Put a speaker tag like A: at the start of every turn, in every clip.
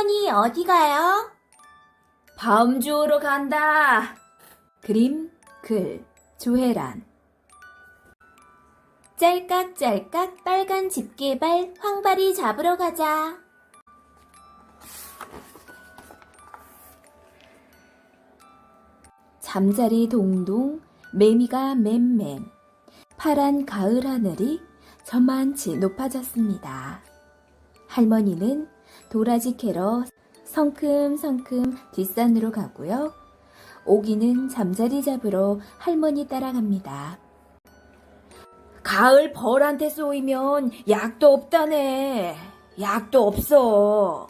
A: 할머니, 어디 가요?
B: 밤 주우러 간다. 그림, 글, 조혜란.
A: 짤깍짤깍 빨간 집게발 황바리 잡으러 가자.
B: 잠자리 동동, 매미가 맴맴. 파란 가을 하늘이 저만치 높아졌습니다. 할머니는 도라지 캐러 성큼성큼 뒷산으로 가고요. 오기는 잠자리 잡으러 할머니 따라갑니다. 가을 벌한테 쏘이면 약도 없다네. 약도 없어.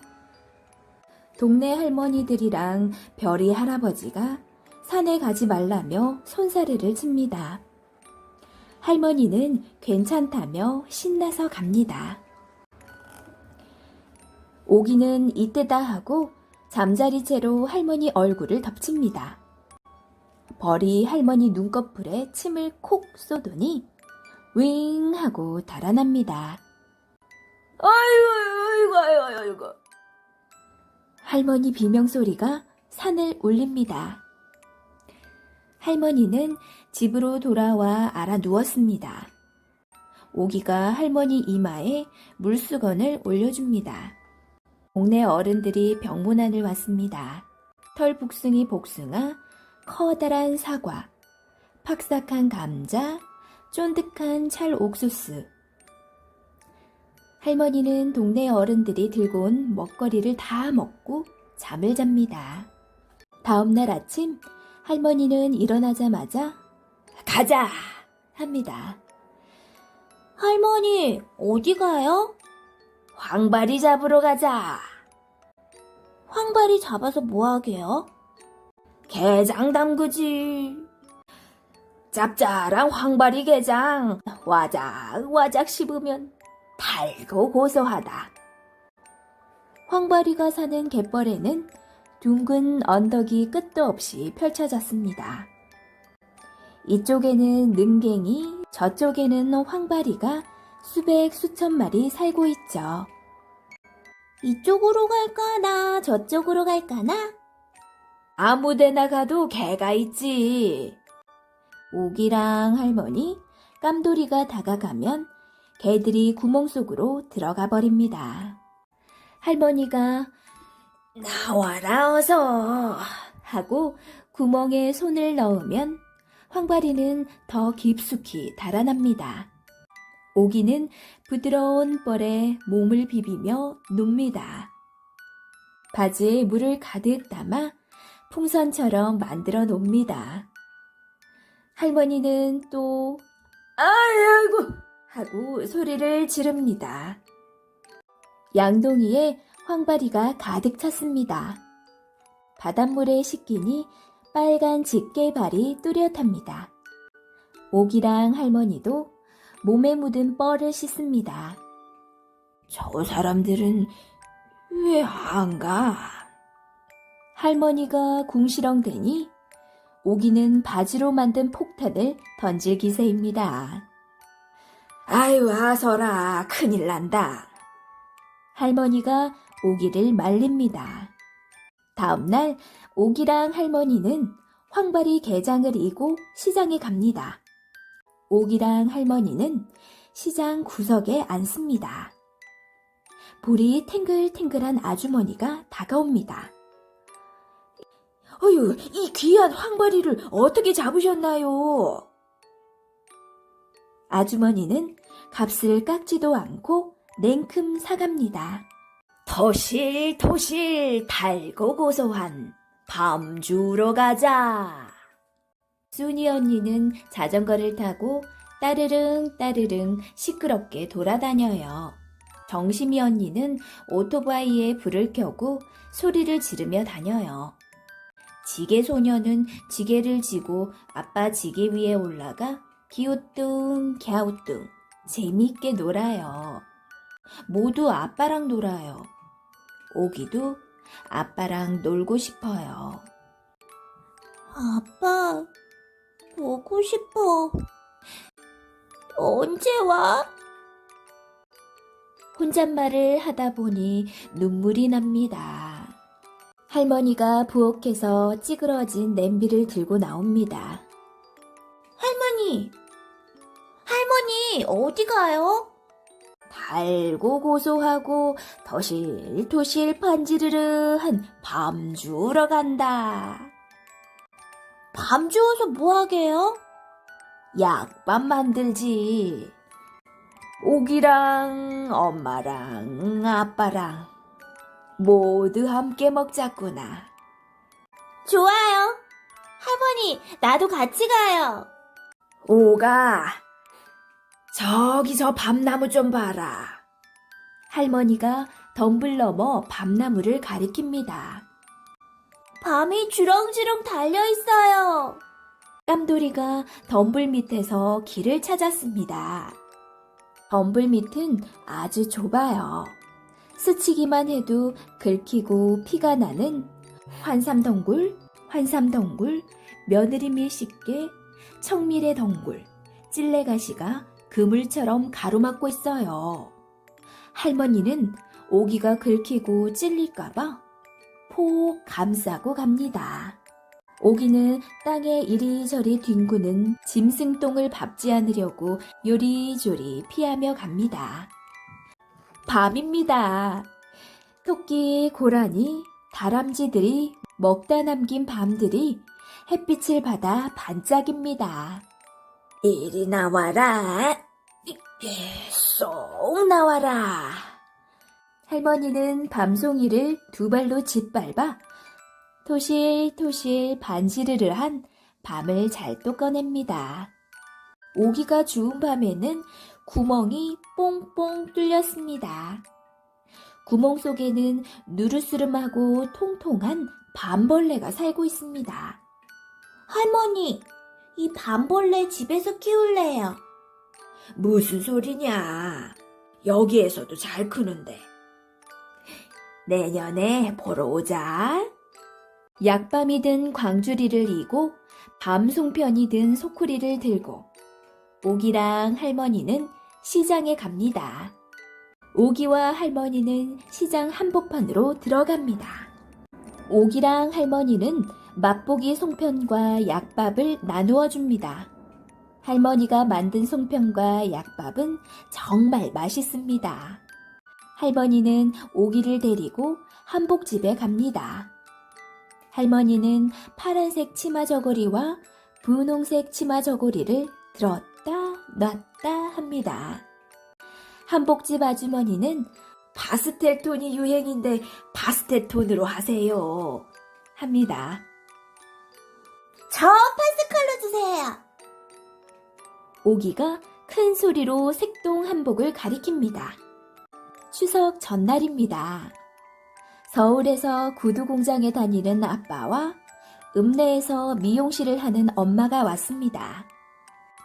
B: 동네 할머니들이랑 별이 할아버지가 산에 가지 말라며 손사래를 칩니다. 할머니는 괜찮다며 신나서 갑니다. 오기는 이때다 하고 잠자리 채로 할머니 얼굴을 덮칩니다. 벌이 할머니 눈꺼풀에 침을 콕 쏘더니 윙 하고 달아납니다. 아이고, 아이고, 아이고, 아이고. 할머니 비명소리가 산을 울립니다. 할머니는 집으로 돌아와 알아 누웠습니다. 오기가 할머니 이마에 물수건을 올려줍니다. 동네 어른들이 병문안을 왔습니다. 털북숭이 복숭아, 커다란 사과, 팍삭한 감자, 쫀득한 찰 옥수수. 할머니는 동네 어른들이 들고 온 먹거리를 다 먹고 잠을 잡니다. 다음날 아침 할머니는 일어나자마자 가자 합니다.
A: 할머니, 어디 가요?
B: 황바리 잡으러 가자.
A: 황바리 잡아서 뭐 하게요?
B: 게장 담그지. 짭짤한 황바리 게장 와작와작 씹으면 달고 고소하다. 황바리가 사는 갯벌에는 둥근 언덕이 끝도 없이 펼쳐졌습니다. 이쪽에는 능갱이, 저쪽에는 황바리가 수백 수천 마리 살고 있죠.
A: 이쪽으로 갈까나, 저쪽으로 갈까나?
B: 아무 데나 가도 개가 있지. 오기랑 할머니, 깜돌이가 다가가면 개들이 구멍 속으로 들어가 버립니다. 할머니가 나와라 어서 하고 구멍에 손을 넣으면 황바리는 더 깊숙이 달아납니다. 오기는 부드러운 뻘에 몸을 비비며 눕니다. 바지에 물을 가득 담아 풍선처럼 만들어 놓습니다. 할머니는 또 아이고 하고 소리를 지릅니다. 양동이에 황바리가 가득 찼습니다. 바닷물에 씻기니 빨간 집게발이 뚜렷합니다. 오기랑 할머니도 몸에 묻은 뻘을 씻습니다. 저 사람들은 왜 안 가? 할머니가 궁시렁대니 오기는 바지로 만든 폭탄을 던질 기세입니다. 아유, 아서라, 큰일 난다. 할머니가 오기를 말립니다. 다음날 오기랑 할머니는 황바리 게장을 이고 시장에 갑니다. 오기랑 할머니는 시장 구석에 앉습니다. 볼이 탱글탱글한 아주머니가 다가옵니다. 어휴, 이 귀한 황바리를 어떻게 잡으셨나요? 아주머니는 값을 깎지도 않고 냉큼 사갑니다. 토실토실 달고 고소한 밤 주러 가자. 순이 언니는 자전거를 타고 따르릉 따르릉 시끄럽게 돌아다녀요. 정심이 언니는 오토바이에 불을 켜고 소리를 지르며 다녀요. 지게 소녀는 지게를 지고 아빠 지게 위에 올라가 기우뚱 갸우뚱 재미있게 놀아요. 모두 아빠랑 놀아요. 오기도 아빠랑 놀고 싶어요.
A: 아빠, 보고 싶어. 언제 와?
B: 혼잣말을 하다 보니 눈물이 납니다. 할머니가 부엌에서 찌그러진 냄비를 들고 나옵니다.
A: 할머니! 할머니, 어디 가요?
B: 달고 고소하고 더실도실 반지르르한 밤 주우러 간다.
A: 밤 주워서 뭐 하게요?
B: 약밥 만들지. 오기랑 엄마랑 아빠랑 모두 함께 먹자꾸나.
A: 좋아요. 할머니, 나도 같이 가요.
B: 오가, 저기 저 밤나무 좀 봐라. 할머니가 덤불 넘어 밤나무를 가리킵니다.
A: 밤이 주렁주렁 달려 있어요.
B: 깜돌이가 덤불 밑에서 길을 찾았습니다. 덤불 밑은 아주 좁아요. 스치기만 해도 긁히고 피가 나는 환삼덩굴, 환삼덩굴, 며느리 밀식개, 청밀의 덩굴, 찔레가시가 그물처럼 가로막고 있어요. 할머니는 오기가 긁히고 찔릴까봐 폭 감싸고 갑니다. 오기는 땅에 이리저리 뒹구는 짐승똥을 밟지 않으려고 요리조리 피하며 갑니다. 밤입니다. 토끼, 고라니, 다람쥐들이 먹다 남긴 밤들이 햇빛을 받아 반짝입니다. 이리 나와라. 쏙 나와라. 할머니는 밤송이를 두 발로 짓밟아 토실토실 반지르르 한 밤을 잘 또 꺼냅니다. 오기가 주운 밤에는 구멍이 뽕뽕 뚫렸습니다. 구멍 속에는 누르스름하고 통통한 밤벌레가 살고 있습니다.
A: 할머니, 이 밤벌레 집에서 키울래요.
B: 무슨 소리냐? 여기에서도 잘 크는데. 내년에 보러 오자. 약밤이 든 광주리를 이고 밤송편이 든 소쿠리를 들고 오기랑 할머니는 시장에 갑니다. 오기와 할머니는 시장 한복판으로 들어갑니다. 오기랑 할머니는 맛보기 송편과 약밥을 나누어 줍니다. 할머니가 만든 송편과 약밥은 정말 맛있습니다. 할머니는 오기를 데리고 한복집에 갑니다. 할머니는 파란색 치마 저고리와 분홍색 치마 저고리를 들었다 놨다 합니다. 한복집 아주머니는 파스텔 톤이 유행인데 파스텔 톤으로 하세요. 합니다.
A: 저 파스칼로 주세요.
B: 오기가 큰 소리로 색동 한복을 가리킵니다. 추석 전날입니다. 서울에서 구두 공장에 다니는 아빠와 읍내에서 미용실을 하는 엄마가 왔습니다.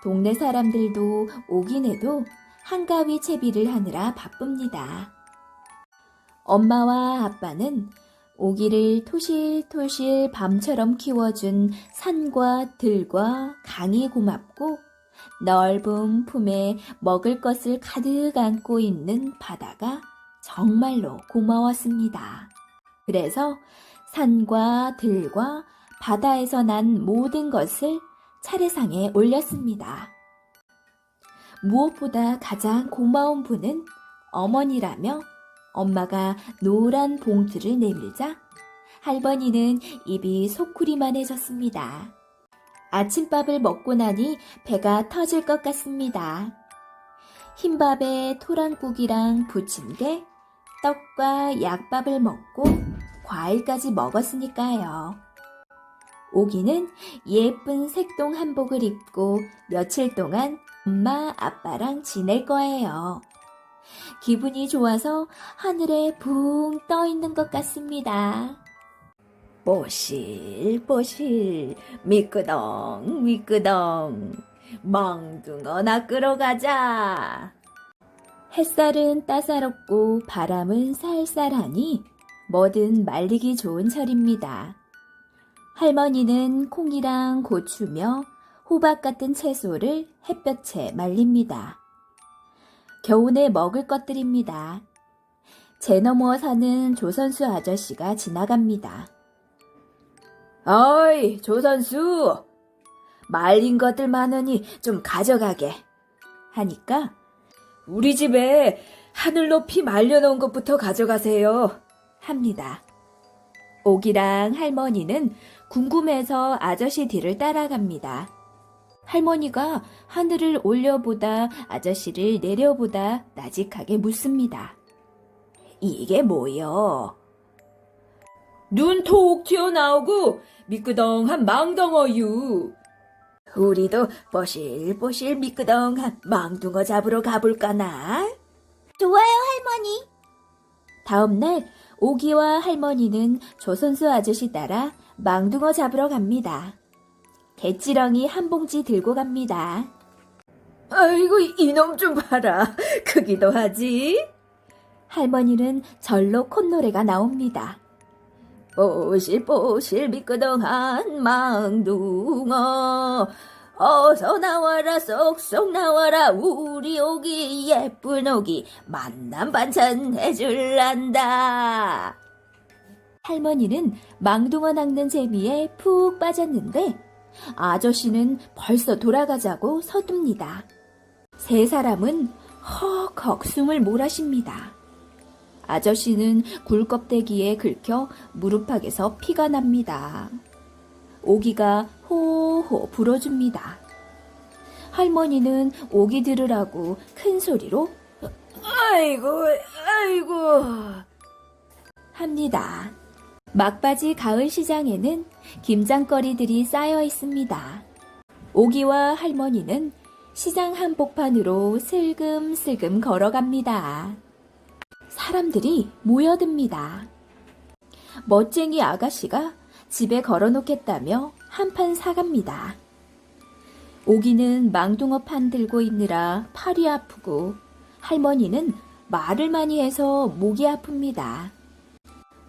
B: 동네 사람들도 오긴 해도 한가위 채비를 하느라 바쁩니다. 엄마와 아빠는 오기를 토실토실 밤처럼 키워준 산과 들과 강이 고맙고 넓은 품에 먹을 것을 가득 안고 있는 바다가 정말로 고마웠습니다. 그래서 산과 들과 바다에서 난 모든 것을 차례상에 올렸습니다. 무엇보다 가장 고마운 분은 어머니라며 엄마가 노란 봉투를 내밀자 할머니는 입이 소쿠리만해졌습니다. 아침밥을 먹고 나니 배가 터질 것 같습니다. 흰밥에 토랑국이랑 부침개, 떡과 약밥을 먹고 과일까지 먹었으니까요. 오기는 예쁜 색동 한복을 입고 며칠 동안 엄마, 아빠랑 지낼 거예요. 기분이 좋아서 하늘에 붕 떠 있는 것 같습니다. 보실보실 미끄덩 미끄덩 멍둥어 낚으러 가자. 햇살은 따사롭고 바람은 쌀쌀하니 뭐든 말리기 좋은 철입니다. 할머니는 콩이랑 고추며 호박 같은 채소를 햇볕에 말립니다. 겨우내 먹을 것들입니다. 제 너머 사는 조선수 아저씨가 지나갑니다. 어이, 조선수! 말린 것들 많으니 좀 가져가게. 하니까 우리 집에 하늘 높이 말려놓은 것부터 가져가세요. 합니다. 옥이랑 할머니는 궁금해서 아저씨 뒤를 따라갑니다. 할머니가 하늘을 올려보다 아저씨를 내려보다 나직하게 묻습니다. 이게 뭐요? 눈 톡 튀어나오고 미끄덩한 망덩어유. 우리도 뽀실뽀실 미끄덩한 망둥어 잡으러 가볼까나?
A: 좋아요, 할머니.
B: 다음날 오기와 할머니는 조선수 아저씨 따라 망둥어 잡으러 갑니다. 개찌렁이 한 봉지 들고 갑니다. 아이고 이놈 좀 봐라. 크기도 하지. 할머니는 절로 콧노래가 나옵니다. 뽀실뽀실 미끄덩한 망둥어 어서 나와라 쏙쏙 나와라 우리 오기 예쁜 오기 만남 반찬 해줄란다. 할머니는 망둥어 낚는 재미에 푹 빠졌는데 아저씨는 벌써 돌아가자고 서둡니다. 세 사람은 헉헉 숨을 몰아쉽니다. 아저씨는 굴껍데기에 긁혀 무릎팍에서 피가 납니다. 오기가 호호 불어줍니다. 할머니는 오기 들으라고 큰 소리로 아이고 아이고 합니다. 막바지 가을 시장에는 김장거리들이 쌓여 있습니다. 오기와 할머니는 시장 한복판으로 슬금슬금 걸어갑니다. 사람들이 모여듭니다. 멋쟁이 아가씨가 집에 걸어놓겠다며 한판 사갑니다. 오기는 망둥어 판 들고 있느라 팔이 아프고 할머니는 말을 많이 해서 목이 아픕니다.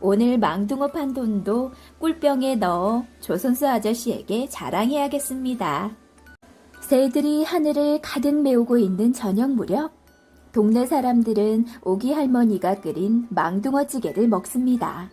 B: 오늘 망둥어 판 돈도 꿀병에 넣어 조선수 아저씨에게 자랑해야겠습니다. 새들이 하늘을 가득 메우고 있는 저녁 무렵 동네 사람들은 오기 할머니가 끓인 망둥어찌개를 먹습니다.